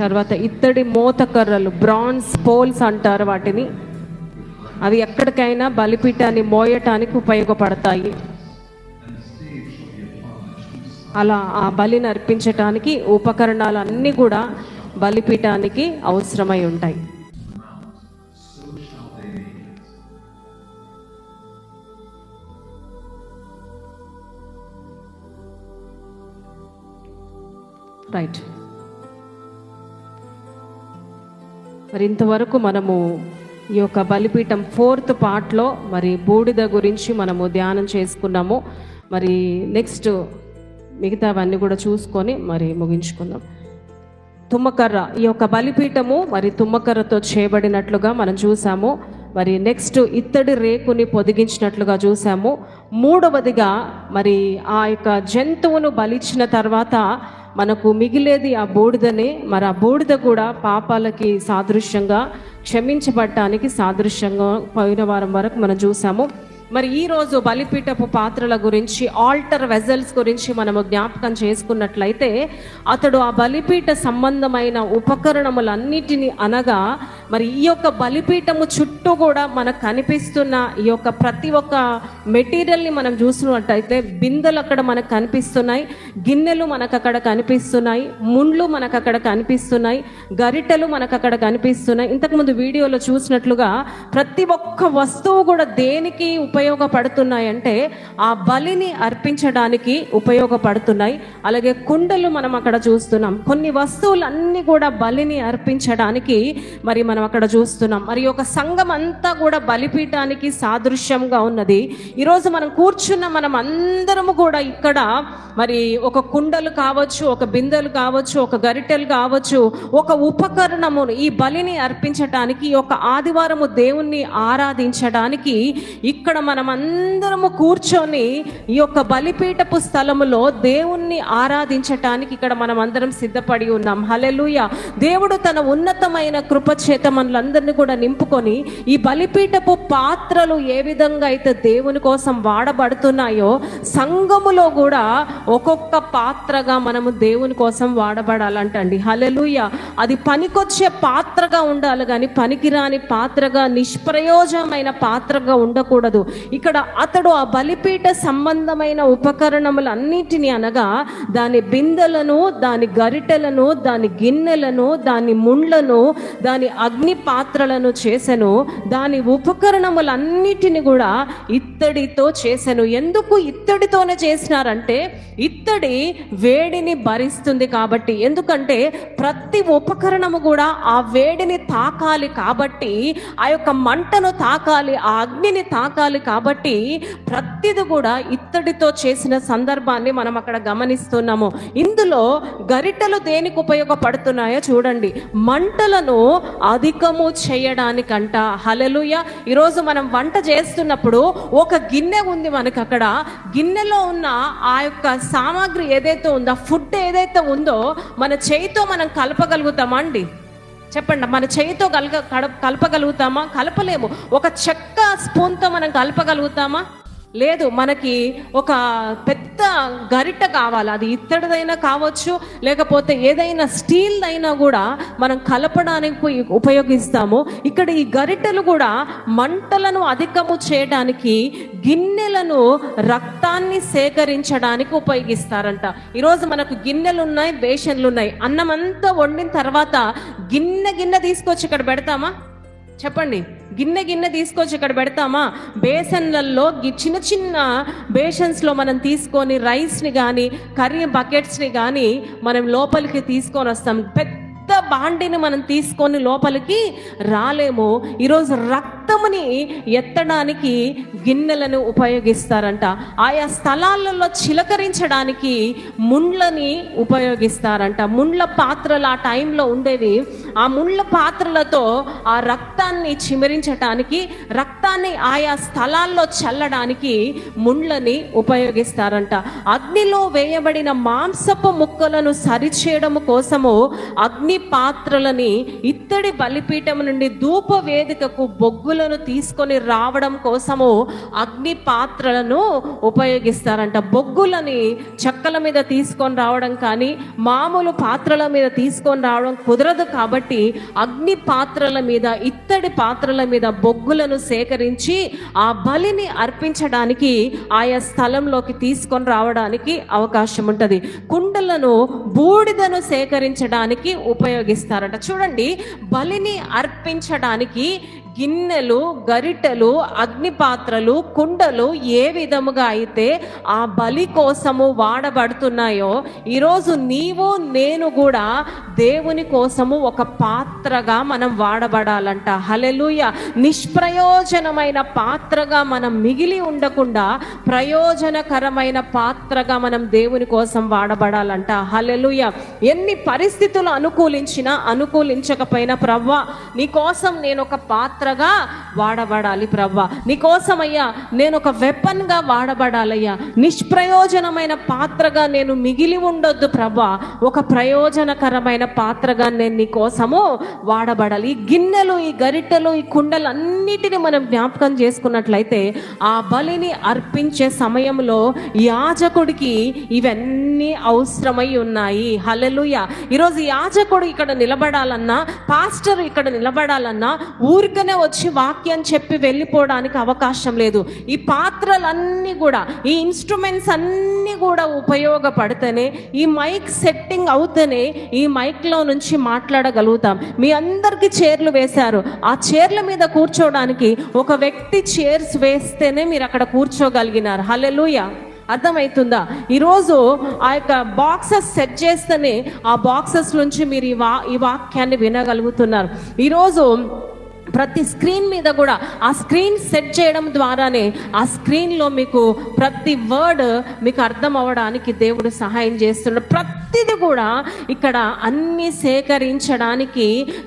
తర్వాత ఇత్తడి మోతకర్రలు bronze poles అంటారు వాటిని. అవి ఎక్కడికైనా బలిపీఠాన్ని మోయటానికి ఉపయోగపడతాయి. అలా ఆ బలిని అర్పించటానికి ఉపకరణాలు అన్నీ కూడా బలిపీఠానికి అవసరమై ఉంటాయి. రైట్ మరి ఇంతవరకు మనము ఈ యొక్క బలిపీఠం ఫోర్త్ పార్ట్లో మరి బూడిద గురించి మనము ధ్యానం చేసుకున్నాము. మరి నెక్స్ట్ మిగతావన్నీ కూడా చూసుకొని మరి ముగించుకుందాం. తుమ్మకర్ర ఈ యొక్క బలిపీఠము మరి తుమ్మకర్రతో చేయబడినట్లుగా మనం చూసాము. మరి నెక్స్ట్ ఇత్తడి రేకుని పొదిగించినట్లుగా చూసాము. మూడవదిగా మరి ఆ యొక్క జంతువును బలిచ్చిన తర్వాత మనకు మిగిలేది ఆ బూడిదనే మరి ఆ బూడిద కూడా పాపాలకి సాదృశ్యంగా క్షమించబడటానికి సాదృశ్యంగా పోయిన వారం వరకు మనం చూసాము. మరి ఈరోజు బలిపీఠపు పాత్రల గురించి ఆల్టర్ వెజల్స్ గురించి మనము జ్ఞాపకం చేసుకున్నట్లయితే అతడు ఆ బలిపీఠ సంబంధమైన ఉపకరణములన్నిటిని అనగా మరి ఈ యొక్క బలిపీఠము చుట్టూ కూడా మనకు కనిపిస్తున్న ఈ యొక్క ప్రతి ఒక్క మెటీరియల్ని మనం చూసినట్టయితే బిందెలు అక్కడ మనకు కనిపిస్తున్నాయి గిన్నెలు మనకు అక్కడ కనిపిస్తున్నాయి ముండ్లు మనకు అక్కడ కనిపిస్తున్నాయి గరిటెలు మనకు అక్కడ కనిపిస్తున్నాయి. ఇంతకుముందు వీడియోలో చూసినట్లుగా ప్రతి ఒక్క వస్తువు కూడా దేనికి ఉపయోగపడుతున్నాయి అంటే ఆ బలిని అర్పించడానికి ఉపయోగపడుతున్నాయి. అలాగే కుండలు మనం అక్కడ చూస్తున్నాం. కొన్ని వస్తువులన్నీ కూడా బలిని అర్పించడానికి మరి మనం అక్కడ చూస్తున్నాం. మరి ఒక సంఘం అంతా కూడా బలిపీఠానికి సాదృశ్యంగా ఉన్నది. ఈరోజు మనం కూర్చున్న మనం అందరము కూడా ఇక్కడ మరి ఒక కుండలు కావచ్చు ఒక బిందెలు కావచ్చు ఒక గరిటెలు కావచ్చు ఒక ఉపకరణము ఈ బలిని అర్పించటానికి ఒక ఆదివారము దేవుణ్ణి ఆరాధించడానికి ఇక్కడ మనం అందరము కూర్చొని ఈ యొక్క బలిపీఠపు స్థలములో దేవుణ్ణి ఆరాధించటానికి ఇక్కడ మనం అందరం సిద్ధపడి ఉన్నాం. హలెలుయ దేవుడు తన ఉన్నతమైన కృప చేత మనలందరినీ కూడా నింపుకొని ఈ బలిపీఠపు పాత్రలు ఏ విధంగా అయితే దేవుని కోసం వాడబడుతున్నాయో సంఘములో కూడా ఒక్కొక్క పాత్రగా మనము దేవుని కోసం వాడబడాలంటండి. హలెలుయ అది పనికొచ్చే పాత్రగా ఉండాలి కానీ పనికిరాని పాత్రగా నిష్ప్రయోజనమైన పాత్రగా ఉండకూడదు. ఇక్కడ అతడు ఆ బలిపీఠ సంబంధమైన ఉపకరణములన్నిటిని అనగా దాని బిందెలను దాని గరిటెలను దాని గిన్నెలను దాని ముండ్లను దాని అగ్ని పాత్రలను చేసెను. దాని ఉపకరణములన్నిటిని కూడా ఇత్తడితో చేసెను. ఎందుకు ఇత్తడితోనే చేసినారంటే ఇత్తడి వేడిని భరిస్తుంది కాబట్టి. ఎందుకంటే ప్రతి ఉపకరణము కూడా ఆ వేడిని తాకాలి కాబట్టి ఆ యొక్క మంటను తాకాలి ఆ అగ్నిని తాకాలి కాబట్టి ప్రతిది కూడా ఇత్తడితో చేసిన సందర్భాన్ని మనం అక్కడ గమనిస్తున్నాము. ఇందులో గరిటెలు దేనికి ఉపయోగపడుతున్నాయో చూడండి. మంటలను అధికము చేయడానికంట. హలలుయ ఈరోజు మనం వంట చేస్తున్నప్పుడు ఒక గిన్నె ఉంది మనకు అక్కడ. గిన్నెలో ఉన్న ఆ యొక్క సామాగ్రి ఏదైతే ఉందో ఫుడ్ ఏదైతే ఉందో మన చేయితో మనం కలపగలుగుతామండి చెప్పండి మన చేయితో కలగ కడ- కలపగలుగుతామా? కలపలేము. ఒక చెక్క స్పూన్తో మనం కలపగలుగుతామా? లేదు మనకి ఒక పెద్ద గరిట కావాలి. అది ఇత్తడిదైనా కావచ్చు లేకపోతే ఏదైనా స్టీల్ అయినా కూడా మనం కలపడానికి ఉపయోగిస్తాము. ఇక్కడ ఈ గరిటెలు కూడా మంటలను అధికము చేయడానికి గిన్నెలను రక్తాన్ని సేకరించడానికి ఉపయోగిస్తారంట. ఈరోజు మనకు గిన్నెలు ఉన్నాయి బేషన్లు ఉన్నాయి అన్నం అంతా వండిన తర్వాత గిన్నె గిన్నె తీసుకొచ్చి ఇక్కడ పెడతామా? చెప్పండి. గిన్నె గిన్నె తీసుకొచ్చి ఇక్కడ పెడతామా? బేసన్లలో చిన్న చిన్న బేషన్స్లో మనం తీసుకొని రైస్ని కానీ కర్రీ బకెట్స్ని కానీ మనం లోపలికి తీసుకొని వస్తాం. పెద్ద బాండిని మనం తీసుకొని లోపలికి రాలేము. ఈరోజు రక్తముని ఎత్తడానికి గిన్నెలను ఉపయోగిస్తారంట. ఆయా స్థలాలలో చిలకరించడానికి ముండ్లని ఉపయోగిస్తారంట. ముండ్ల పాత్రలు ఆ టైంలో ఉండేవి. ఆ ముండ్ల పాత్రలతో ఆ రక్తాన్ని చిమరించటానికి రక్తాన్ని ఆయా స్థలాల్లో చల్లడానికి ముండ్లని ఉపయోగిస్తారంట. అగ్నిలో వేయబడిన మాంసపు ముక్కలను సరిచేయడం కోసము అగ్ని పాత్రలని ఇత్తడి బలిపీఠం నుండి ధూప వేదికకు బొగ్గులను తీసుకొని రావడం కోసము అగ్ని పాత్రలను ఉపయోగిస్తారంట. బొగ్గులని చెక్కల మీద తీసుకొని రావడం కానీ మామూలు పాత్రల మీద తీసుకొని రావడం కుదరదు కాబట్టి అగ్ని పాత్రల మీద ఇత్తడి పాత్రల మీద బొగ్గులను సేకరించి ఆ బలిని అర్పించడానికి ఆయా స్థలంలోకి తీసుకొని రావడానికి అవకాశం ఉంటుంది కుండలను బూడిదను సేకరించడానికి ఉపయోగిస్తారట. చూడండి బలిని అర్పించడానికి గిన్నెలు గరిటెలు అగ్నిపాత్రలు కుండలు ఏ విధముగా అయితే ఆ బలి కోసము వాడబడుతున్నాయో ఈరోజు నీవు నేను కూడా దేవుని కోసము ఒక పాత్రగా మనం వాడబడాలంట. హలెలుయ నిష్ప్రయోజనమైన పాత్రగా మనం మిగిలి ఉండకుండా ప్రయోజనకరమైన పాత్రగా మనం దేవుని కోసం వాడబడాలంట. హలెలుయ ఎన్ని పరిస్థితులు అనుకూలించినా అనుకూలించకపోయినా ప్రవ్వా నీ కోసం నేను ఒక పాత్ర పాత్రగా వాడబడాలి ప్రవ్వ. నీ నేను ఒక వెపన్గా వాడబడాలయ్యా. నిష్ప్రయోజనమైన పాత్రగా నేను మిగిలి ఉండొద్దు ప్రవ్వ. ఒక ప్రయోజనకరమైన పాత్రగా నేను నీ కోసము వాడబడాలి. ఈ గిన్నెలు ఈ గరిటెలు ఈ కుండలు అన్నిటినీ మనం జ్ఞాపకం చేసుకున్నట్లయితే ఆ బలిని అర్పించే సమయంలో యాజకుడికి ఇవన్నీ అవసరమై ఉన్నాయి. హలెలుయ ఈరోజు యాజకుడు ఇక్కడ నిలబడాలన్నా పాస్టర్ ఇక్కడ నిలబడాలన్నా ఊరికనే వచ్చి వాక్యం చెప్పి వెళ్ళిపోవడానికి అవకాశం లేదు. ఈ పాత్రలన్నీ కూడా ఈ ఇన్స్ట్రుమెంట్స్ అన్నీ కూడా ఉపయోగపడితేనే ఈ మైక్ సెట్టింగ్ అవుతేనే ఈ మైక్లో నుంచి మాట్లాడగలుగుతాం. మీ అందరికీ చైర్లు వేశారు. ఆ చైర్ల మీద కూర్చోవడానికి ఒక వ్యక్తి చైర్స్ వేస్తేనే మీరు అక్కడ కూర్చోగలిగినారు. హలెలుయ అర్థమవుతుందా? ఈరోజు ఆ యొక్క బాక్సెస్ సెట్ చేస్తేనే ఆ బాక్సెస్ నుంచి మీరు ఈ వా ఈ వాక్యాన్ని వినగలుగుతున్నారు. ఈరోజు ప్రతి స్క్రీన్ మీద కూడా ఆ స్క్రీన్ సెట్ చేయడం ద్వారానే ఆ స్క్రీన్లో మీకు ప్రతి వర్డ్ మీకు అర్థం అవ్వడానికి దేవుడు సహాయం చేస్తున్నాడు. ప్రతిది కూడా ఇక్కడ అన్ని సేకరించడానికి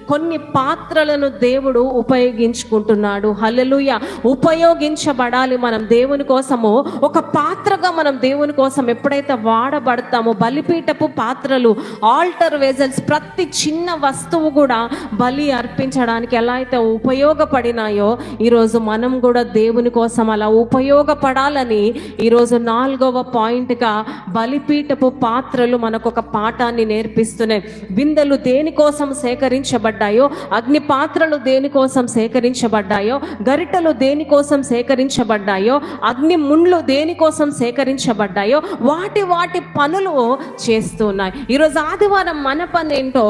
కొన్ని పాత్రలను దేవుడు ఉపయోగించుకుంటున్నాడు. హలలుయ ఉపయోగించబడాలి మనం దేవుని కోసము. ఒక పాత్రగా మనం దేవుని కోసం ఎప్పుడైతే వాడబడతామో బలిపీఠపు పాత్రలు ఆల్టర్ వెజల్స్ ప్రతి చిన్న వస్తువు కూడా బలి అర్పించడానికి ఎలా అయితే ఉపయోగపడినాయో ఈరోజు మనం కూడా దేవుని కోసం అలా ఉపయోగపడాలని ఈరోజు నాలుగవ పాయింట్గా బలిపీఠపు పాత్రలు మనకు ఒక పాఠాన్ని నేర్పిస్తున్నాయి. బిందెలు దేనికోసం సేకరించబడ్డాయో అగ్ని పాత్రలు దేనికోసం సేకరించబడ్డాయో గరిటలు దేనికోసం సేకరించబడ్డాయో అగ్ని ముండ్లు దేనికోసం సేకరించబడ్డాయో వాటి వాటి పనులు చేస్తున్నాయి. ఈరోజు ఆదివారం మన పని ఏంటో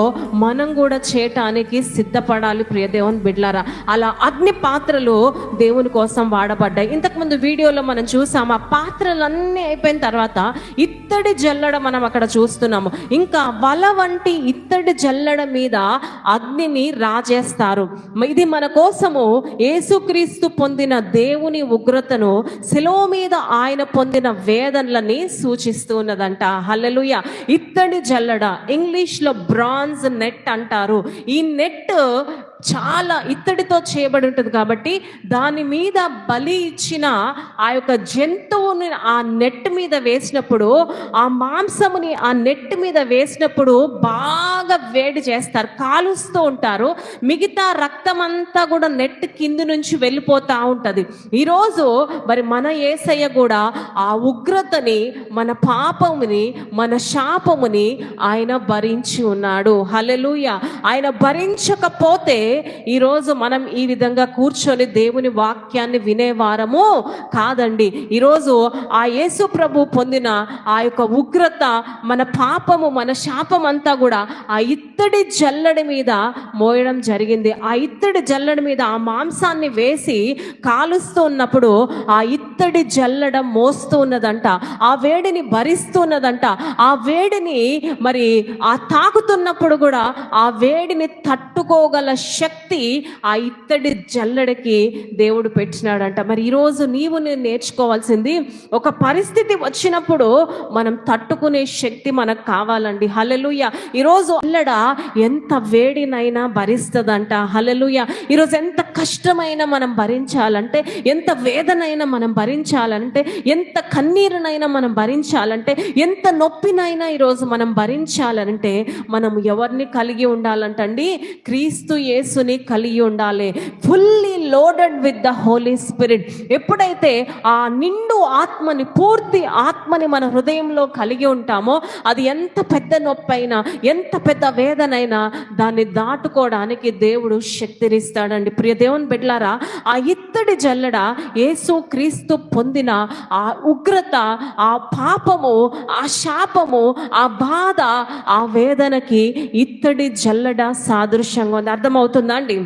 మనం కూడా చేయటానికి సిద్ధపడాలి ప్రియదేవన్ బిడ్డ బిడ్లారా అలా అగ్ని పాత్రలు దేవుని కోసం వాడబడ్డాయి. ఇంతకుముందు వీడియోలో మనం చూసాం ఆ పాత్రలన్నీ అయిపోయిన తర్వాత ఇత్తడి జల్లడ మనం అక్కడ చూస్తున్నాము. ఇంకా వల వంటి ఇత్తడి జల్లడ మీద అగ్నిని రాజేస్తారు. ఇది మన కోసము యేసుక్రీస్తు పొందిన దేవుని ఉగ్రతను శిలో మీద ఆయన పొందిన వేదనలని సూచిస్తూ ఉన్నదంట. హల్లెలూయ! ఇత్తడి జల్లడ ఇంగ్లీష్లో బ్రాంజ్ నెట్ అంటారు. ఈ నెట్ చాలా ఇత్తడితో చేయబడి ఉంటుంది కాబట్టి దాని మీద బలి ఇచ్చిన ఆ యొక్క జంతువుని ఆ నెట్ మీద వేసినప్పుడు ఆ మాంసముని ఆ నెట్ మీద వేసినప్పుడు బాగా వేడి చేస్తారు కాలుస్తూ ఉంటారు. మిగతా రక్తం అంతా కూడా నెట్ కింది నుంచి వెళ్ళిపోతూ ఉంటుంది. ఈరోజు మరి మన ఏసయ్య కూడా ఆ ఉగ్రతని మన పాపముని మన శాపముని ఆయన భరించి ఉన్నాడు. హలెలూయ ఆయన భరించకపోతే ఈరోజు మనం ఈ విధంగా కూర్చొని దేవుని వాక్యాన్ని వినేవారము కాదండి. ఈరోజు ఆ యేసు ప్రభు పొందిన ఆ యొక్క ఉగ్రత మన పాపము మన శాపం అంతా కూడా ఆ ఇత్తడి జల్లడి మీద మోయడం జరిగింది. ఆ ఇత్తడి జల్లడి మీద ఆ మాంసాన్ని వేసి కాలుస్తూ ఉన్నప్పుడు ఆ ఇత్తడి జల్లడ మోస్తూ ఉన్నదంట ఆ వేడిని భరిస్తున్నదంట ఆ వేడిని మరి ఆ తాకుతున్నప్పుడు కూడా ఆ వేడిని తట్టుకోగల శక్తి ఆ ఇత్తడి జల్లెడకి దేవుడు పెట్టినాడంట. మరి ఈరోజు నీవు నేను నేర్చుకోవాల్సింది ఒక పరిస్థితి వచ్చినప్పుడు మనం తట్టుకునే శక్తి మనకు కావాలండి. హలలుయ ఈరోజు అల్లడ ఎంత వేడినైనా భరిస్తుందంట. హలలుయ ఈరోజు ఎంత కష్టమైన మనం భరించాలంటే ఎంత వేదనైనా మనం భరించాలంటే ఎంత కన్నీరునైనా మనం భరించాలంటే ఎంత నొప్పినైనా ఈరోజు మనం భరించాలంటే మనం ఎవరిని కలిగి ఉండాలంటండి? క్రీస్తు యేసుని కలిగి ఉండాలి. Fully loaded with the holy spirit ఎప్పుడైతే ఆ నిండు ఆత్మని పూర్తి ఆత్మని మన హృదయంలో కలిగి ఉంటామో అది ఎంత పెద్ద నొప్పైనా ఎంత పెద్ద వేదనైనా దాన్ని దాటుకోవడానికి దేవుడు శక్తినిస్తాడండి. ప్రియ దేవుని బిడ్లారా ఆ ఇత్తడి జల్లడ యేసు క్రీస్తు పొందిన ఆ ఉగ్రత ఆ పాపము ఆ శాపము ఆ బాధ ఆ వేదనకి ఇత్తడి జల్లడ సాదృశ్యంగా ఉంది. అర్థమవుతుందా అండి?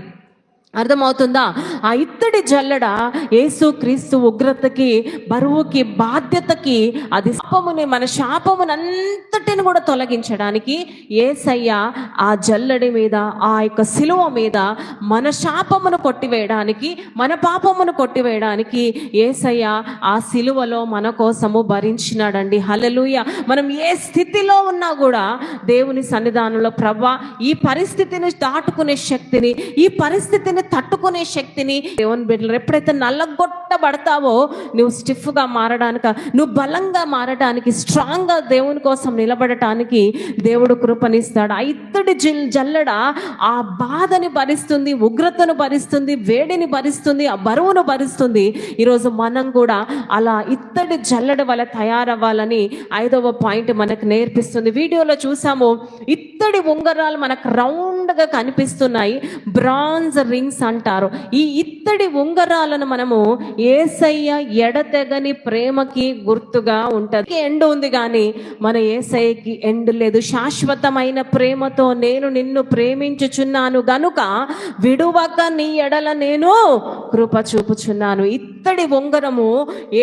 అర్థమవుతుందా? ఆ ఇత్తడి జల్లడ యేసు క్రీస్తు ఉగ్రతకి బరువుకి బాధ్యతకి అది శాపముని మన శాపమునంతటిని కూడా తొలగించడానికి ఏసయ్య ఆ జల్లడి మీద ఆ యొక్క శిలువ మీద మన శాపమును కొట్టివేయడానికి మన పాపమును కొట్టివేయడానికి ఏసయ్య ఆ శిలువలో మన కోసము భరించినాడండి. హలలుయ మనం ఏ స్థితిలో ఉన్నా కూడా దేవుని సన్నిధానంలో ప్రభా ఈ పరిస్థితిని దాటుకునే శక్తిని ఈ పరిస్థితిని తట్టుకునే శక్తిని దేవుని బిడ్డలు ఎప్పుడైతే నల్లగొట్టబడతావో నువ్వు స్టిఫ్గా మారడానిక నువ్వు బలంగా మారడానికి స్ట్రాంగ్గా దేవుని కోసం నిలబడటానికి దేవుడు కృపనిస్తాడు. ఆ ఇత్తడి జిల్ జల్లడ ఆ బాధని భరిస్తుంది ఉగ్రతను భరిస్తుంది వేడిని భరిస్తుంది ఆ బరువును భరిస్తుంది. ఈరోజు మనం కూడా అలా ఇత్తడి జల్లడ వల్ల తయారవ్వాలని ఐదవ పాయింట్ మనకు నేర్పిస్తుంది. వీడియోలో చూసాము ఇత్తడి ఉంగరాలు మనకు రౌండ్గా కనిపిస్తున్నాయి. బ్రాంజ్ రింగ్ రింగ్స్ అంటారు. ఈ ఇత్తడి ఉంగరాలను మనము ఏసయ్య ఎడతెగని ప్రేమకి గుర్తుగా ఉంటది. ఎండ్ ఉంది కానీ మన ఏసయ్యకి ఎండ్ లేదు. శాశ్వతమైన ప్రేమతో నేను నిన్ను ప్రేమించుచున్నాను. గనుక విడువక నీ ఎడల నేను కృప చూపుచున్నాను. ఇత్తడి ఉంగరము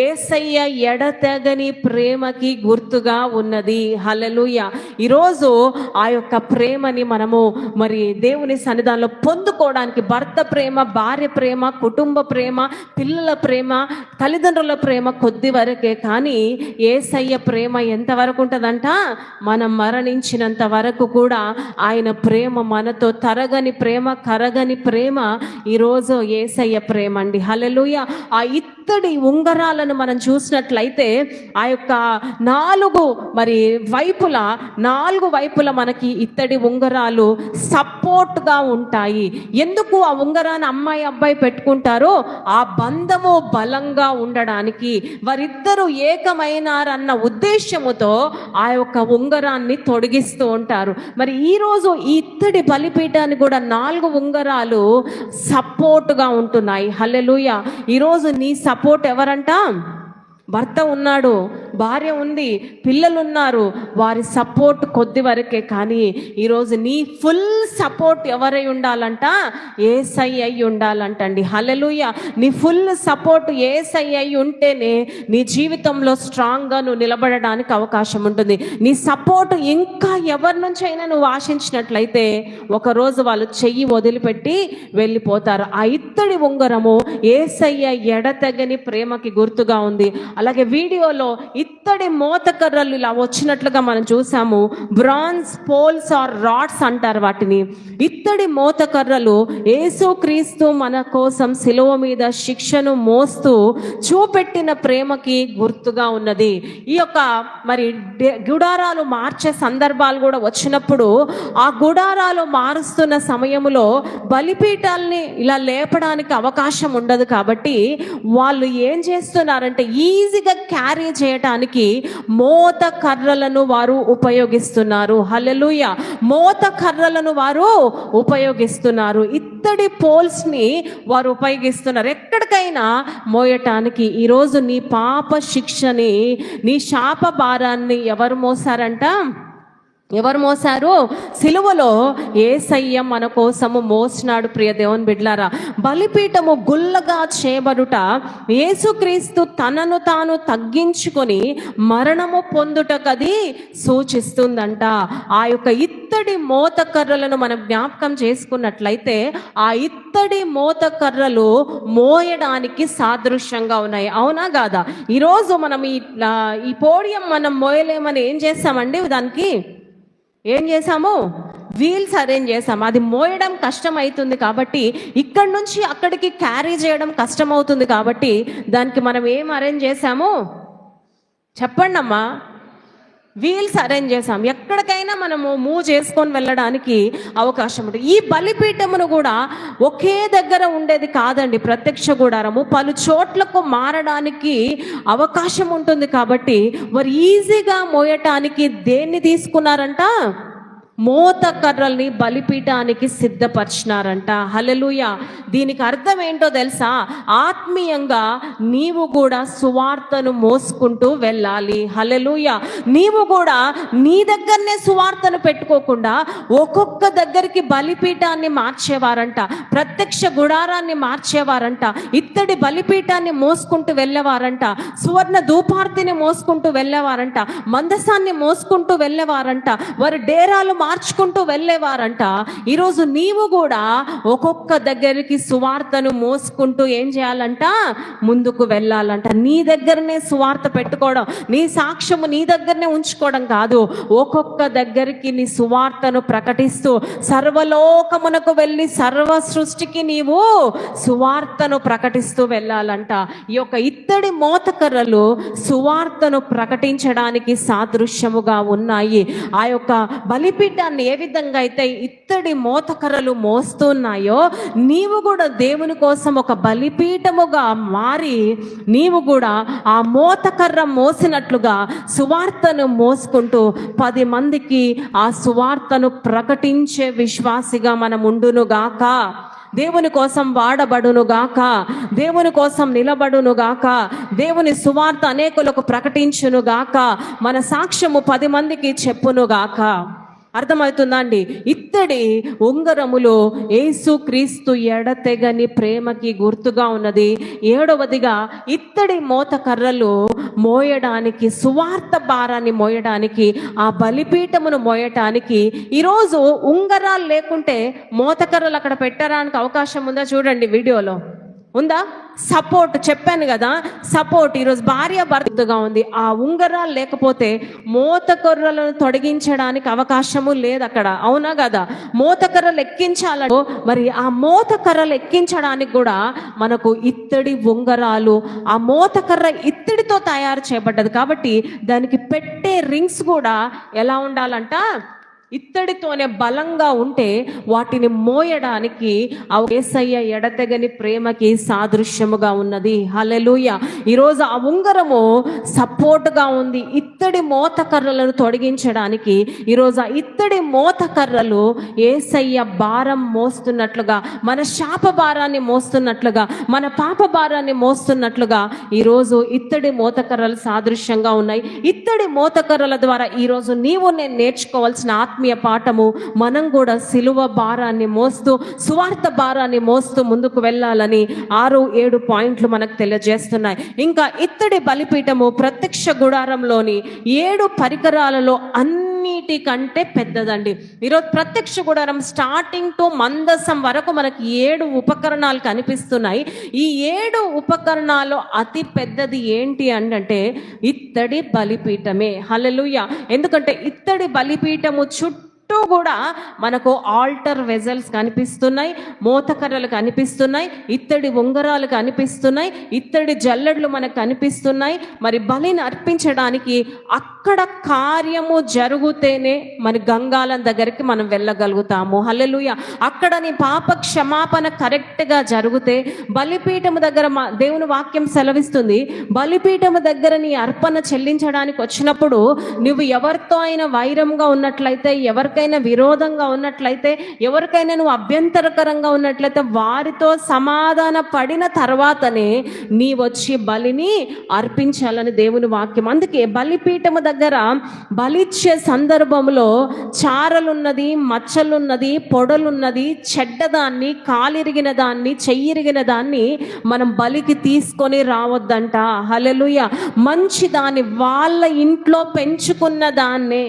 ఏసయ్య ఎడతెగని ప్రేమకి గుర్తుగా ఉన్నది. హలలుయ ఈరోజు ఆ యొక్క ప్రేమని మనము మరి దేవుని సన్నిధానంలో పొందుకోవడానికి భర్త ప్రేమ భార్య ప్రేమ కుటుంబ ప్రేమ పిల్లల ప్రేమ తల్లిదండ్రుల ప్రేమ కొద్ది వరకే. కానీ ఏసయ్య ప్రేమ ఎంతవరకు ఉంటుందంట? మనం మరణించినంత వరకు కూడా ఆయన ప్రేమ మనతో తరగని ప్రేమ కరగని ప్రేమ ఈరోజు ఏసయ్య ప్రేమ అండి. హలలుయ ఆ ఇత్తడి ఉంగరాలను మనం చూసినట్లయితే ఆ యొక్క నాలుగు మరి వైపుల నాలుగు వైపుల మనకి ఇత్తడి ఉంగరాలు సపోర్ట్గా ఉంటాయి. ఎందుకు ఆ ఉంగరాన్ని అమ్మాయి అబ్బాయి పెట్టుకుంటారో ఆ బంధము బలంగా ఉండడానికి వారిద్దరూ ఏకమైనారన్న ఉద్దేశముతో ఆ యొక్క ఉంగరాన్ని తొడిగిస్తూ ఉంటారు. మరి ఈరోజు ఇత్తడి బలిపీఠాన్ని కూడా నాలుగు ఉంగరాలు సపోర్ట్గా ఉంటున్నాయి. హల్లెలూయ. ఈరోజు నీ సపోర్ట్ ఎవరంట? భర్త ఉన్నాడు భార్య ఉంది పిల్లలు ఉన్నారు వారి సపోర్ట్ కొద్ది వరకే కానీ ఈరోజు నీ ఫుల్ సపోర్ట్ ఎవరై ఉండాలంట? ఏసై అయి ఉండాలంటండి. హలలుయ నీ ఫుల్ సపోర్ట్ ఏసై అయి ఉంటేనే నీ జీవితంలో స్ట్రాంగ్గా నువ్వు నిలబడడానికి అవకాశం ఉంటుంది. నీ సపోర్ట్ ఇంకా ఎవరి నుంచైనా నువ్వు ఆశించినట్లయితే ఒకరోజు వాళ్ళు చెయ్యి వదిలిపెట్టి వెళ్ళిపోతారు. ఆ ఇత్తడి ఉంగరము ఏసయ్య ఎడతెగని ప్రేమకి గుర్తుగా ఉంది. అలాగే వీడియోలో ఇత్తడి మోతకర్రలు ఇలా వచ్చినట్లుగా మనం చూసాము. బ్రాన్స్ పోల్స్ ఆర్ రాడ్స్ అంటారు వాటిని. ఇత్తడి మోతకర్రలు ఏసుక్రీస్తు మన కోసం శిలువ మీద శిక్షను మోస్తూ చూపెట్టిన ప్రేమకి గుర్తుగా ఉన్నది. ఈ యొక్క మరి గుడారాలు మార్చే సందర్భాలు కూడా వచ్చినప్పుడు ఆ గుడారాలు మారుస్తున్న సమయంలో బలిపీఠాలని ఇలా లేపడానికి అవకాశం ఉండదు కాబట్టి వాళ్ళు ఏం చేస్తున్నారంటే ఈ ఈజీగా క్యారీ చేయటానికి మోత కర్రలను వారు ఉపయోగిస్తున్నారు. హలలుయ మోత కర్రలను వారు ఉపయోగిస్తున్నారు. ఇత్తడి పోల్స్ని వారు ఉపయోగిస్తున్నారు. ఎక్కడికైనా మోయటానికి ఈరోజు నీ పాప శిక్షని నీ శాప భారాన్ని ఎవరు మోసారంట? ఎవరు మోసారు? సిలువలో ఏసయ్య మన కోసము మోసినాడు ప్రియ దేవుని బిడ్లారా బలిపీఠము గుల్లగా చేయబడుట యేసుక్రీస్తు తనను తాను తగ్గించుకొని మరణము పొందుటకది సూచిస్తుందంట. ఆ యొక్క ఇత్తడి మోత కర్రలను మనం జ్ఞాపకం చేసుకున్నట్లయితే ఆ ఇత్తడి మోతకర్రలు మోయడానికి సాదృశ్యంగా ఉన్నాయి. అవునా కాదా? ఈరోజు మనం ఈ ఈ పోడియం మనం మోయలేమని ఏం చేస్తామండి దానికి? ఏం చేసాము వీల్స్ అరేంజ్ చేసాము అది మోయడం కష్టం అవుతుంది కాబట్టి ఇక్కడ నుంచి అక్కడికి క్యారీ చేయడం కష్టం అవుతుంది కాబట్టి దానికి మనం ఏం అరేంజ్ చేసాము చెప్పండి అమ్మా వీల్స్ అరేంజ్ చేసాం ఎక్కడికైనా మనము మూవ్ చేసుకొని వెళ్ళడానికి అవకాశం ఉంటుంది. ఈ బలిపీఠమును కూడా ఒకే దగ్గర ఉండేది కాదండి. ప్రత్యక్ష గుడారము. పలు చోట్లకు మారడానికి అవకాశం ఉంటుంది కాబట్టి వారు ఈజీగా మోయటానికి దేన్ని తీసుకున్నారంట? మోత కర్రల్ని బలిపీఠానికి సిద్ధపరిచినారంట. హలలుయ దీనికి అర్థం ఏంటో తెలుసా? ఆత్మీయంగా నీవు కూడా సువార్తను మోసుకుంటూ వెళ్ళాలి. హలలుయ నీవు కూడా నీ దగ్గరనే సువార్తను పెట్టుకోకుండా ఒక్కొక్క దగ్గరికి బలిపీఠాన్ని మార్చేవారంట. ప్రత్యక్ష గుడారాన్ని మార్చేవారంట. ఇత్తడి బలిపీఠాన్ని మోసుకుంటూ వెళ్ళేవారంట. సువర్ణ ధూపార్తిని మోసుకుంటూ వెళ్ళేవారంట. మందసాన్ని మోసుకుంటూ వెళ్ళేవారంట. వారి డేరాలు మార్చుకుంటూ వెళ్ళేవారంట. ఈరోజు నీవు కూడా ఒక్కొక్క దగ్గరికి సువార్తను మోసుకుంటూ ఏం చేయాలంట? ముందుకు వెళ్ళాలంట. నీ దగ్గరనే సువార్త పెట్టుకోవడం నీ సాక్ష్యము నీ దగ్గరనే ఉంచుకోవడం కాదు. ఒక్కొక్క దగ్గరికి నీ సువార్తను ప్రకటిస్తూ సర్వలోకమునకు వెళ్ళి సర్వ సృష్టికి నీవు సువార్తను ప్రకటిస్తూ వెళ్ళాలంట. ఈ యొక్క ఇత్తడి మోతకర్రలు సువార్తను ప్రకటించడానికి సాదృశ్యముగా ఉన్నాయి. ఆ యొక్క బలిపీఠాన్ని ఏ విధంగా అయితే ఇత్తడి మోతకర్రలు మోస్తున్నాయో నీవు కూడా దేవుని కోసం ఒక బలిపీఠముగా మారి నీవు కూడా ఆ మోతకర్ర మోసినట్లుగా సువార్తను మోసుకుంటూ పది మందికి ఆ సువార్తను ప్రకటించే విశ్వాసిగా మనం ఉండును గాక. దేవుని కోసం వాడబడును గాక. దేవుని కోసం నిలబడును గాక. దేవుని సువార్త అనేకులకు ప్రకటించును గాక. మన సాక్ష్యము పది మందికి చెప్పును గాక. అర్థమవుతుందా అండి? ఇత్తడి ఉంగరములో యేసు క్రీస్తు ఎడతెగని ప్రేమకి గుర్తుగా ఉన్నది. ఏడవదిగా ఇత్తడి మోత కర్రలు మోయడానికి సువార్త భారాన్ని మోయడానికి ఆ బలిపీఠమును మోయటానికి ఈరోజు ఉంగరాలు లేకుంటే మోతకర్రలు అక్కడ పెట్టడానికి అవకాశం ఉందా చూడండి వీడియోలో. ఉందా? సపోర్ట్ చెప్పాను కదా సపోర్ట్. ఈరోజు భార్య భర్తగా ఉంది. ఆ ఉంగరాలు లేకపోతే మూతకర్రలను తొడగించడానికి అవకాశము లేదు అక్కడ. అవునా కదా? మోతకర్రలు ఎక్కించాలను మరి ఆ మోతకర్రలు ఎక్కించడానికి కూడా మనకు ఇత్తడి ఉంగరాలు ఆ మోతకర్ర ఇత్తడితో తయారు చేయబడ్డది. కాబట్టి దానికి పెట్టే రింగ్స్ కూడా ఎలా ఉండాలంట? ఇత్తడితోనే బలంగా ఉంటే వాటిని మోయడానికి ఆ ఏసయ్య ఎడతెగని ప్రేమకి సాదృశ్యముగా ఉన్నది. హలెలుయ ఈరోజు ఆ ఉంగరము సపోర్ట్గా ఉంది. ఇత్తడి మోత కర్రలను ఈరోజు ఆ ఇత్తడి మోత కర్రలు ఏసయ్య భారం మోస్తున్నట్లుగా మన శాప భారాన్ని మోస్తున్నట్లుగా మన పాప భారాన్ని మోస్తున్నట్లుగా ఈరోజు ఇత్తడి మోతకర్రలు సాదృశ్యంగా ఉన్నాయి. ఇత్తడి మోత కర్రల ద్వారా ఈరోజు నీవు నేను నేర్చుకోవాల్సిన ఆత్మీయ పాఠము మనం కూడా సిలువ భారాన్ని మోస్తూ సువార్త భారాన్ని మోస్తూ ముందుకు వెళ్ళాలని ఆరు ఏడు పాయింట్లు మనకు తెలియజేస్తున్నాయి. ఇంకా ఇత్తడి బలిపీఠము ప్రత్యక్ష గుడారంలోని ఏడు పరికరాలలో అన్నిటికంటే పెద్దదండి. ఈరోజు ప్రత్యక్ష గుడారం స్టార్టింగ్ టు మందసం వరకు మనకి ఏడు ఉపకరణాలు కనిపిస్తున్నాయి. ఈ ఏడు ఉపకరణాలు అతి పెద్దది ఏంటి అంటే ఇత్తడి బలిపీఠమే. హలలుయ ఎందుకంటే ఇత్తడి బలిపీఠము చుట్టూ కూడా మనకు ఆల్టర్ వెజల్స్ కనిపిస్తున్నాయి మోతకర్రలు కనిపిస్తున్నాయి ఇత్తడి ఉంగరాలు కనిపిస్తున్నాయి ఇత్తడి జల్లెడ్లు మనకు కనిపిస్తున్నాయి. మరి బలిని అర్పించడానికి అక్కడ కార్యము జరుగుతేనే మరి గంగాలం దగ్గరికి మనం వెళ్ళగలుగుతాము. హల్లెలుయ. అక్కడ నీ పాప క్షమాపణ కరెక్ట్గా జరిగితే బలిపీఠము దగ్గర మా దేవుని వాక్యం సెలవిస్తుంది. బలిపీఠము దగ్గర నీ అర్పణ చెల్లించడానికి వచ్చినప్పుడు నువ్వు ఎవరితో అయినా వైరంగా ఉన్నట్లయితే ఎవరి ఎవరికైనా విరోధంగా ఉన్నట్లయితే ఎవరికైనా నువ్వు అభ్యంతరకరంగా ఉన్నట్లయితే వారితో సమాధాన పడిన తర్వాతనే నీ వచ్చి బలిని అర్పించాలని దేవుని వాక్యం. అందుకే బలిపీఠము దగ్గర బలిచ్చే సందర్భంలో చారలున్నది మచ్చలున్నది పొడలున్నది చెడ్డదాన్ని కాలిరిగిన దాన్ని చెయ్యిరిగిన దాన్ని మనం బలికి తీసుకొని రావద్దంట. హలలుయ మంచి దాన్ని వాళ్ళ ఇంట్లో పెంచుకున్న దాన్నే.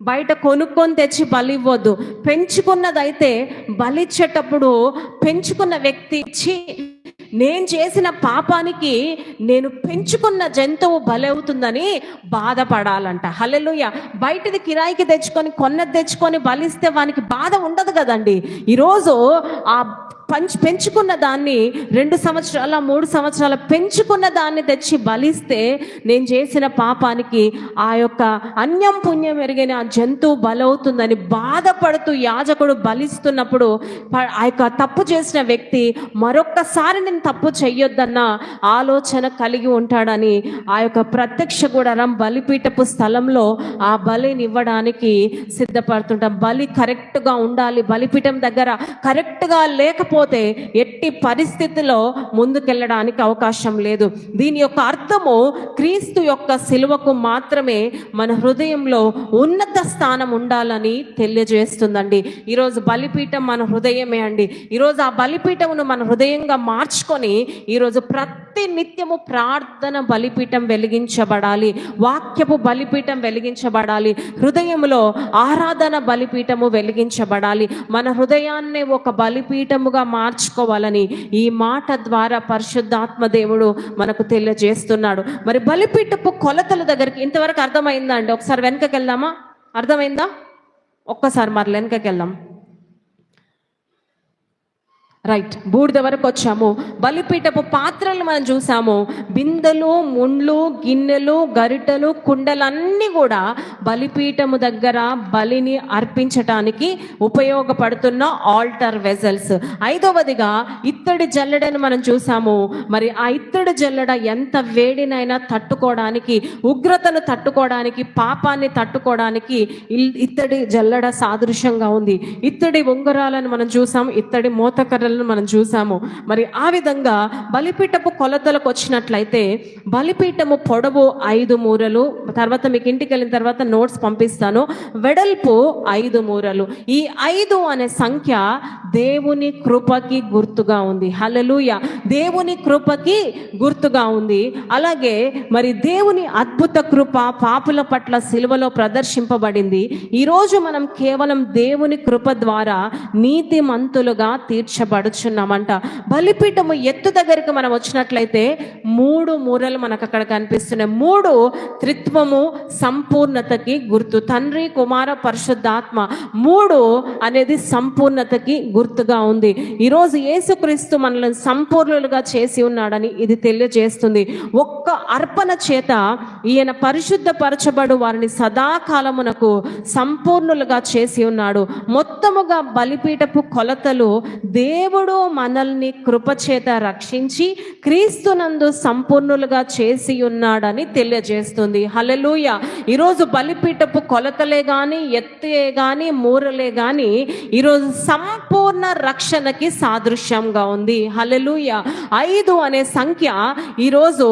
బయట కొనుక్కొని తెచ్చి బలి ఇవ్వద్దు. పెంచుకున్నదైతే బలిచ్చేటప్పుడు పెంచుకున్న వ్యక్తి ఇచ్చి నేను చేసిన పాపానికి నేను పెంచుకున్న జంతువు బలవుతుందని బాధపడాలంట. హలెలుయ బయటది కిరాయికి తెచ్చుకొని కొన్నది తెచ్చుకొని బలిస్తే వానికి బాధ ఉండదు కదండి. ఈరోజు ఆ పంచ్ పెంచుకున్న దాన్ని రెండు సంవత్సరాల మూడు సంవత్సరాల పెంచుకున్న దాన్ని తెచ్చి బలిస్తే నేను చేసిన పాపానికి ఆ యొక్క అన్యం పుణ్యం ఎరిగిన ఆ జంతువు బలవుతుందని బాధపడుతూ యాజకుడు బలిస్తున్నప్పుడు ప- ఆ యొక్క తప్పు చేసిన వ్యక్తి మరొక్కసారి నేను తప్పు చెయ్యొద్దన్న ఆలోచన కలిగి ఉంటాడని ఆ యొక్క ప్రత్యక్ష గుడారం బలిపీఠపు స్థలంలో ఆ బలిని ఇవ్వడానికి సిద్ధపడుతుంటాం. బలి కరెక్ట్గా ఉండాలి. బలిపీఠం దగ్గర కరెక్ట్గా లేకపోతే ఎట్టి పరిస్థితిలో ముందుకెళ్ళడానికి అవకాశం లేదు. దీని యొక్క అర్థము క్రీస్తు యొక్క సిలువకు మాత్రమే మన హృదయంలో ఉన్నత స్థానం ఉండాలని తెలియజేస్తుందండి. ఈరోజు బలిపీఠం మన హృదయమే అండి. ఈరోజు ఆ బలిపీఠమును మన హృదయంగా మార్చుకొని ఈరోజు ప్రతి నిత్యము ప్రార్థన బలిపీఠం వెలిగించబడాలి. వాక్యపు బలిపీఠం వెలిగించబడాలి. హృదయంలో ఆరాధన బలిపీఠము వెలిగించబడాలి. మన హృదయాన్నే ఒక బలిపీఠముగా మార్చుకోవాలని ఈ మాట ద్వారా పరిశుద్ధాత్మ దేవుడు మనకు తెలియజేస్తున్నాడు. మరి బలిపీఠపు కొలతల దగ్గరికి ఇంతవరకు అర్థమైందా అండి? ఒకసారి వెనకకి వెళ్దామా? అర్థమైందా? ఒక్కసారి మరి వెనకకి వెళ్దాం. రైట్ బూడిద వరకు వచ్చాము. బలిపీఠపు పాత్రలు మనం చూసాము. బిందెలు ముండ్లు గిన్నెలు గరిటెలు కుండలన్నీ కూడా బలిపీఠము దగ్గర బలిని అర్పించటానికి ఉపయోగపడుతున్న ఆల్టర్ వెజల్స్. ఐదవదిగా ఇత్తడి జల్లెడని మనం చూసాము. మరి ఆ ఇత్తడి జల్లెడ ఎంత వేడినైనా తట్టుకోవడానికి ఉగ్రతను తట్టుకోవడానికి పాపాన్ని తట్టుకోవడానికి ఇల్- ఇత్తడి జల్లెడ సాదృశ్యంగా ఉంది. ఇత్తడి ఉంగరాలను మనం చూసాం. ఇత్తడి మోతకర్రలను మనం చూసాము. మరి ఆ విధంగా బలిపీఠపు కొలతలకు వచ్చినట్లయితే బలిపీఠము పొడవు ఐదు మూరలు తర్వాత మీకు ఇంటికి వెళ్ళిన తర్వాత నోట్స్ పంపిస్తాను. వెడల్పు ఐదు మూరలు. ఈ ఐదు అనే సంఖ్య దేవుని కృపకి గుర్తుగా ఉంది. హలలుయ దేవుని కృపకి గుర్తుగా ఉంది. అలాగే మరి దేవుని అద్భుత కృప పాపుల పట్ల సిలువలో ప్రదర్శింపబడింది. ఈరోజు మనం కేవలం దేవుని కృప ద్వారా నీతిమంతులుగా పడుచున్నామంట. బలిపీఠము ఎత్తు దగ్గరికి మనం వచ్చినట్లయితే మూడు మూరలు మనకు అక్కడ కనిపిస్తున్నాయి. మూడు త్రిత్వము సంపూర్ణతకి గుర్తు. తండ్రి కుమార పరిశుద్ధాత్మ మూడు అనేది సంపూర్ణతకి గుర్తుగా ఉంది. ఈరోజు యేసుక్రీస్తు మనల్ని సంపూర్ణులుగా చేసి ఉన్నాడని ఇది తెలియజేస్తుంది. ఒక్క అర్పణ చేత ఈయన పరిశుద్ధపరచబడు వారిని సదాకాలమునకు సంపూర్ణులుగా చేసి ఉన్నాడు. మొత్తముగా బలిపీఠపు కొలతలు దేవు దేవుడు మనల్ని కృపచేత రక్షించి క్రీస్తునందు సంపూర్ణులుగా చేసి ఉన్నాడని తెలియజేస్తుంది. హలలుయ ఈరోజు బలిపీఠపు కొలతలే కానీ ఎత్తే కానీ మూరలే కానీ ఈరోజు సంపూర్ణ రక్షణకి సాదృశ్యంగా ఉంది. హలలుయ ఐదు అనే సంఖ్య ఈరోజు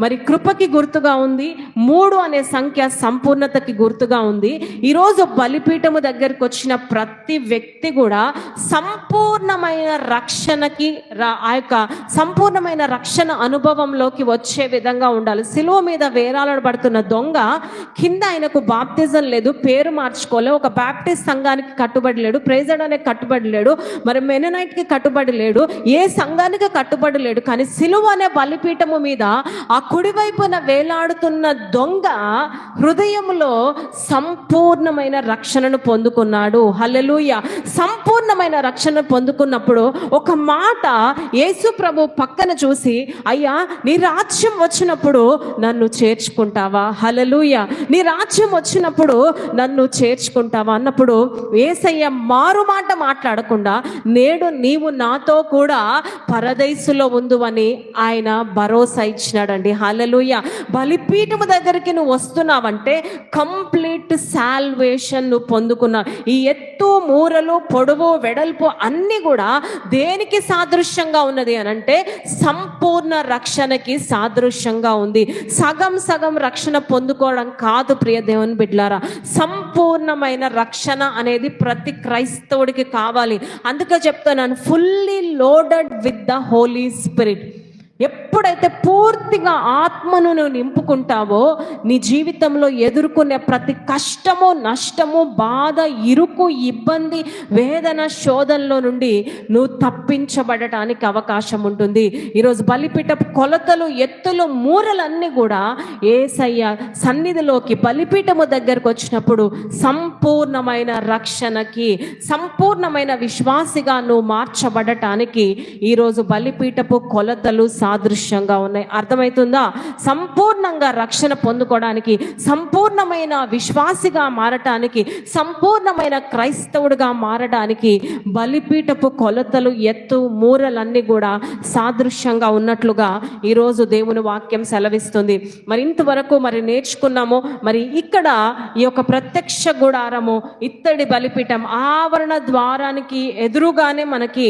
మరి కృపకి గుర్తుగా ఉంది. మూడు అనే సంఖ్య సంపూర్ణతకి గుర్తుగా ఉంది. ఈరోజు బలిపీఠము దగ్గరికి వచ్చిన ప్రతి వ్యక్తి కూడా సంపూర్ణమైన రక్షణకి రా- ఆ యొక్క సంపూర్ణమైన రక్షణ అనుభవంలోకి వచ్చే విధంగా ఉండాలి. సిలువ మీద వేలాడబడుతున్న దొంగ కింద ఆయనకు బాప్తిజం లేదు పేరు మార్చుకోలే ఒక బాప్టిస్ట్ సంఘానికి కట్టుబడి లేడు ప్రేజడ్ అనే కట్టుబడి లేడు మరి మెననైట్కి కట్టుబడి లేడు ఏ సంఘానికి కట్టుబడి లేడు కానీ సిలువ అనే బలిపీఠము మీద ఆ కుడివైపున వేలాడుతున్న దొంగ హృదయములో సంపూర్ణమైన రక్షణను పొందుకున్నాడు. హల్లెలూయ! సంపూర్ణమైన రక్షణ పొందుకున్నప్పుడు ఒక మాట యేసు ప్రభు పక్కన చూసి అయ్యా నీ రాజ్యం వచ్చినప్పుడు నన్ను చేర్చుకుంటావా? హలలుయ నీ రాజ్యం వచ్చినప్పుడు నన్ను చేర్చుకుంటావా? అన్నప్పుడు ఏసయ్య మారు మాట మాట్లాడకుండా నేడు నీవు నాతో కూడా పరదైసు ఉందు అని ఆయన భరోసా ఇచ్చినాడండి. హలలుయ బలిపీఠము దగ్గరికి నువ్వు వస్తున్నావంటే కంప్లీట్ సాల్వేషన్ నువ్వు పొందుకున్నావు. ఈ ఎత్తు మూరలు పొడవు వెడల్పు అన్నీ కూడా దేనికి సాదృశ్యంగా ఉన్నది అని అంటే సంపూర్ణ రక్షణకి సాదృశ్యంగా ఉంది. సగం సగం రక్షణ పొందుకోవడం కాదు ప్రియ దేవుని బిడ్లారా సంపూర్ణమైన రక్షణ అనేది ప్రతి క్రైస్తవుడికి కావాలి. అందుకే చెప్తున్నాను fully loaded with the holy spirit ఎప్పుడైతే పూర్తిగా ఆత్మను నువ్వు నింపుకుంటావో నీ జీవితంలో ఎదుర్కొనే ప్రతి కష్టము నష్టము బాధ ఇరుకు ఇబ్బంది వేదన శోధనలో నుండి నువ్వు తప్పించబడటానికి అవకాశం ఉంటుంది. ఈరోజు బలిపీఠ కొలతలు ఎత్తులు మూరలన్నీ కూడా ఏసయ్య సన్నిధిలోకి బలిపీఠము దగ్గరకు వచ్చినప్పుడు సంపూర్ణమైన రక్షణకి సంపూర్ణమైన విశ్వాసిగా నువ్వు మార్చబడటానికి ఈరోజు బలిపీఠపు కొలతలు సాదృశ్యంగా ఉన్నాయి. అర్థమవుతుందా సంపూర్ణంగా రక్షణ పొందుకోవడానికి సంపూర్ణమైన విశ్వాసిగా మారటానికి సంపూర్ణమైన క్రైస్తవుడిగా మారడానికి బలిపీఠపు కొలతలు ఎత్తు మూరలన్నీ కూడా సాదృశ్యంగా ఉన్నట్లుగా ఈరోజు దేవుని వాక్యం సెలవిస్తుంది. మరి ఇంతవరకు మరి నేర్చుకున్నాము మరి ఇక్కడ ఈ యొక్క ప్రత్యక్ష గుడారము ఇత్తడి బలిపీఠం ఆవరణ ద్వారానికి ఎదురుగానే మనకి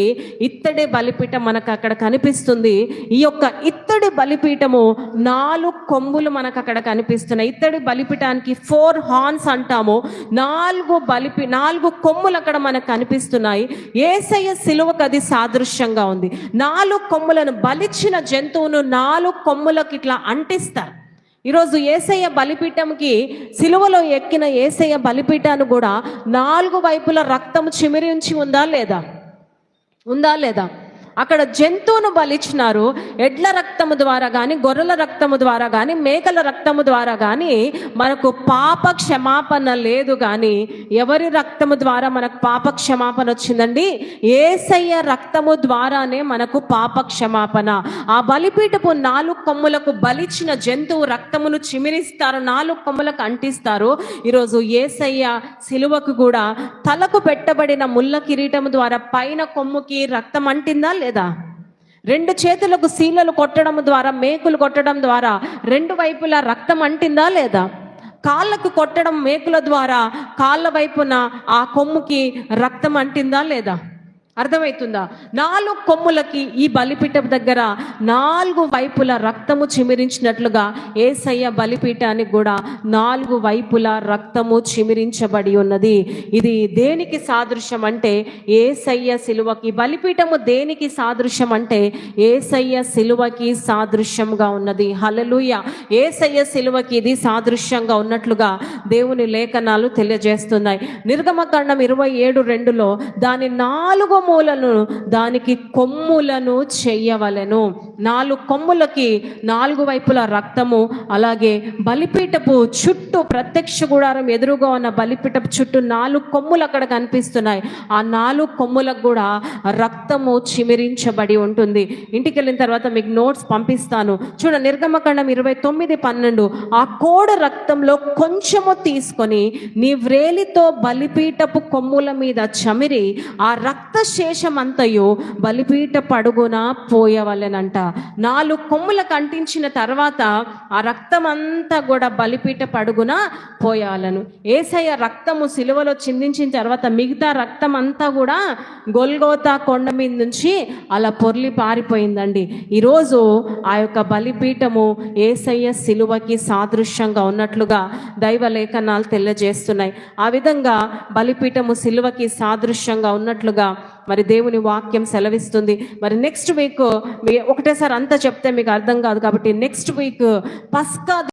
ఇత్తడి బలిపీఠం మనకు అక్కడ కనిపిస్తుంది. ఈ యొక్క ఇత్తడి బలిపీఠము నాలుగు కొమ్ములు మనకు అక్కడ కనిపిస్తున్నాయి. ఇత్తడి బలిపీఠానికి ఫోర్ హార్న్స్ అంటాము. నాలుగు బలిపి నాలుగు కొమ్ములు అక్కడ మనకు కనిపిస్తున్నాయి. ఏసయ్య సిలువకు అది సాదృశ్యంగా ఉంది. నాలుగు కొమ్ములను బలిచ్చిన జంతువును నాలుగు కొమ్ములకు ఇట్లా అంటిస్తారు. ఈరోజు ఏసయ్య బలిపీఠంకి సిలువలో ఎక్కిన ఏసయ్య బలిపీఠాన్ని కూడా నాలుగు వైపుల రక్తం చిమిరించి ఉందా లేదా? ఉందా లేదా? అక్కడ జంతువును బలిచ్చినారు. ఎడ్ల రక్తము ద్వారా కానీ గొర్రెల రక్తము ద్వారా కానీ మేకల రక్తము ద్వారా కానీ మనకు పాప క్షమాపణ లేదు కానీ ఎవరి రక్తము ద్వారా మనకు పాప క్షమాపణ వచ్చిందండి? ఏసయ్య రక్తము ద్వారానే మనకు పాప క్షమాపణ. ఆ బలిపీఠపు నాలుగు కొమ్ములకు బలిచిన జంతువు రక్తమును చిమిరిస్తారు నాలుగు కొమ్ములకు అంటిస్తారు. ఈరోజు ఏసయ్య సిలువకు కూడా తలకు పెట్టబడిన ముళ్ళ కిరీటము ద్వారా పైన కొమ్ముకి రక్తం అంటిందా లేదా? రెండు చేతులకు శీలలు కొట్టడం ద్వారా మేకులు కొట్టడం ద్వారా రెండు వైపులా రక్తం అంటిందా లేదా? కాళ్ళకు కొట్టడం మేకుల ద్వారా కాళ్ళ వైపున ఆ కొమ్ముకి రక్తం అంటిందా లేదా? అర్థమవుతుందా? నాలుగు కొమ్ములకి ఈ బలిపీఠం దగ్గర నాలుగు వైపుల రక్తము చిమిరించినట్లుగా ఏసయ్య బలిపీఠానికి కూడా నాలుగు వైపుల రక్తము చిమిరించబడి ఉన్నది. ఇది దేనికి సాదృశ్యం అంటే ఏసయ్య సిలువకి బలిపీఠము దేనికి సాదృశ్యం అంటే ఏసయ్య సిలువకి సాదృశ్యంగా ఉన్నది. హలలుయ ఏసయ్య సిలువకి ఇది సాదృశ్యంగా ఉన్నట్లుగా దేవుని లేఖనాలు తెలియజేస్తున్నాయి. నిర్గమకాండం ఇరవై ఏడు రెండులో దాని నాలుగు కొమ్ములను దానికి కొమ్ములను చెయ్యవలెను నాలుగు కొమ్ములకి నాలుగు వైపుల రక్తము అలాగే బలిపీఠపు చుట్టూ ప్రత్యక్ష గుడారం ఎదురుగా ఉన్న బలిపీఠపు చుట్టూ నాలుగు కొమ్ములు అక్కడ కనిపిస్తున్నాయి. ఆ నాలుగు కొమ్ములకు కూడా రక్తము చిమిరించబడి ఉంటుంది. ఇంటికి వెళ్ళిన తర్వాత మీకు నోట్స్ పంపిస్తాను. చూడ నిర్గమకాండం ఇరవై తొమ్మిది పన్నెండు. ఆ కోడ రక్తంలో కొంచెము తీసుకొని నీ వ్రేలితో బలిపీఠపు కొమ్ముల మీద చమిరి ఆ రక్త శేషమంతయు బలిపీట పడుగున పోయవలెనంట. నాలుగు కొమ్ముల కంటించిన తర్వాత ఆ రక్తం అంతా కూడా బలిపీట పడుగున పోయాలను. ఏసయ్య రక్తము సిలువలో చిందించిన తర్వాత మిగతా రక్తం అంతా కూడా గొల్గోతా కొండ మీద నుంచి అలా పొర్లి పారిపోయిందండి. ఈరోజు ఆ యొక్క బలిపీఠము ఏసయ్య సిలువకి సాదృశ్యంగా ఉన్నట్లుగా దైవ లేఖనాలు తెలియజేస్తున్నాయి. ఆ విధంగా బలిపీఠము సిలువకి సాదృశ్యంగా ఉన్నట్లుగా మరి దేవుని వాక్యం సెలవిస్తుంది. మరి నెక్స్ట్ వీక్ మీ ఒకటేసారి అంతా చెప్తే మీకు అర్థం కాదు కాబట్టి నెక్స్ట్ వీక్ పస్కా